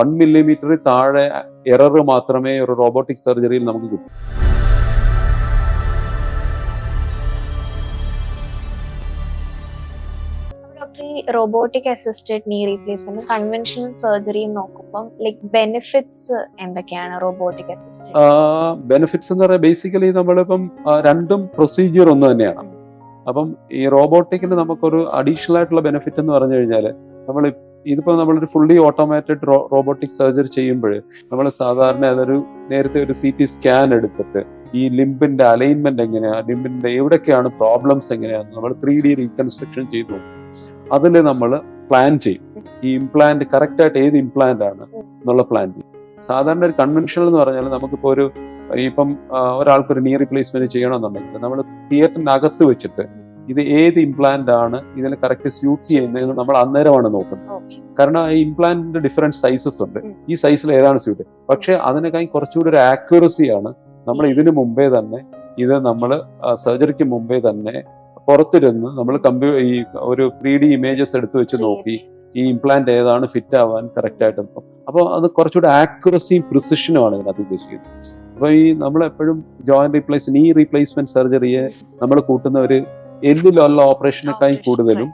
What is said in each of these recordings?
One മില്ലിമീറ്ററിൽ താഴെ error മാത്രമേ ഒരു റോബോട്ടിക് സർജറിയിൽ നമുക്ക് കിട്ടൂ. Robotic assisted knee replacement conventional surgery നോക്കുമ്പോൾ ലൈക് ബെനിഫിറ്റ്സ് എന്തൊക്കെയാണ് റോബോട്ടിക് അസിസ്റ്റഡ്? ബെനിഫിറ്റ്സ് എന്ന് പറയുന്നത് ബേസിക്കലി നമ്മളിപ്പം രണ്ടും പ്രൊസീജിയർ ഒന്ന് തന്നെയാണ്. അപ്പം ഈ റോബോട്ടിക്കിന് നമുക്കൊരു അഡീഷണൽ ആയിട്ടുള്ള ബെനിഫിറ്റ് എന്ന് പറഞ്ഞു കഴിഞ്ഞാൽ നമ്മൾ ഇതിപ്പോ നമ്മളൊരു ഫുള്ളി ഓട്ടോമാറ്റഡ് റോബോട്ടിക് സർജറി ചെയ്യുമ്പോൾ നമ്മൾ സാധാരണ അതൊരു നേരത്തെ ഒരു സി ടി സ്കാൻ എടുത്തിട്ട് ഈ ലിംബിന്റെ അലൈൻമെന്റ് എങ്ങനെയാണ് ലിംബിന്റെ എവിടെയൊക്കെയാണ് പ്രോബ്ലംസ് എങ്ങനെയാണ് നമ്മൾ ത്രീ ഡി റീകൺസ്ട്രക്ഷൻ ചെയ്തു അതിൽ നമ്മൾ പ്ലാൻ ചെയ്യും. ഈ ഇംപ്ലാന്റ് കറക്റ്റ് ആയിട്ട് ഏത് ഇംപ്ലാന്റ് ആണ് എന്നുള്ള പ്ലാൻ ചെയ്യും. സാധാരണ ഒരു കൺവെൻഷണൽ എന്ന് പറഞ്ഞാൽ നമുക്കിപ്പോ ഒരു ഇപ്പം ആ, ഒരാൾക്ക് ഒരു നീ റീപ്ലേസ്മെന്റ് ചെയ്യണമെന്നുണ്ടെങ്കിൽ നമ്മൾ തിയേറ്ററിന്റെ അകത്ത് വെച്ചിട്ട് ഇത് ഏത് ഇംപ്ലാന്റ് ആണ് ഇതിന് കറക്റ്റ് സ്യൂട്ട് ചെയ്യുന്നതെന്ന് നമ്മൾ അന്നേരമാണ് നോക്കുന്നത്. കാരണം ഈ ഇംപ്ലാന്റിന്റെ ഡിഫറെന്റ് സൈസസ് ഉണ്ട്. ഈ സൈസിൽ ഏതാണ് സ്യൂട്ട് പക്ഷെ അതിനേക്കാൾ കുറച്ചുകൂടി ഒരു ആക്യുറസിയാണ് നമ്മൾ ഇതിനു മുമ്പേ തന്നെ ഇത് നമ്മൾ സർജറിക്ക് മുമ്പേ തന്നെ പുറത്തിരുന്ന് നമ്മൾ കമ്പ്യൂ ഈ ഒരു ത്രീ ഡി ഇമേജസ് എടുത്തു വെച്ച് നോക്കി ഈ ഇംപ്ലാന്റ് ഏതാണ് ഫിറ്റ് ആവാൻ കറക്റ്റ് ആയിട്ട് നോക്കും അപ്പോൾ അത് കുറച്ചുകൂടി ആക്യുറസിയും പ്രിസിഷനുമാണ് ഇതിനകത്ത് ഉദ്ദേശിക്കുന്നത്. അപ്പൊ ഈ നമ്മളെപ്പോഴും ജോയിന്റ് റീപ്ലേസ് നീ റീപ്ലേസ്മെന്റ് സർജറിയെ നമ്മൾ കൂട്ടുന്ന ഒരു എല്ലിലുള്ള ഓപ്പറേഷനേക്കാൾ കൂടുതലും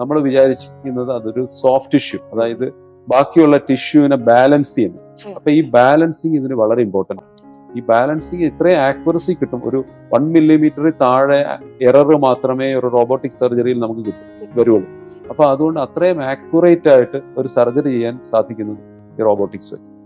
നമ്മൾ വിചാരിച്ചിരിക്കുന്നത് അതൊരു സോഫ്റ്റ് ടിഷ്യൂ അതായത് ബാക്കിയുള്ള ടിഷ്യൂവിനെ ബാലൻസ് ചെയ്യുന്നു. അപ്പൊ ഈ ബാലൻസിങ് ഇതിന് വളരെ ഇമ്പോർട്ടന്റ് ഈ ബാലൻസിങ് ഇത്രയും ആക്യുറസി കിട്ടും. ഒരു വൺ മില്ലിമീറ്റർ താഴെ എറർ മാത്രമേ ഒരു റോബോട്ടിക് സർജറിയിൽ നമുക്ക് കിട്ടും വരുള്ളൂ. അപ്പൊ അതുകൊണ്ട് അത്രയും ആക്യുറേറ്റ് ആയിട്ട് ഒരു സർജറി ചെയ്യാൻ സാധിക്കുന്നത് ഈ റോബോട്ടിക്സ്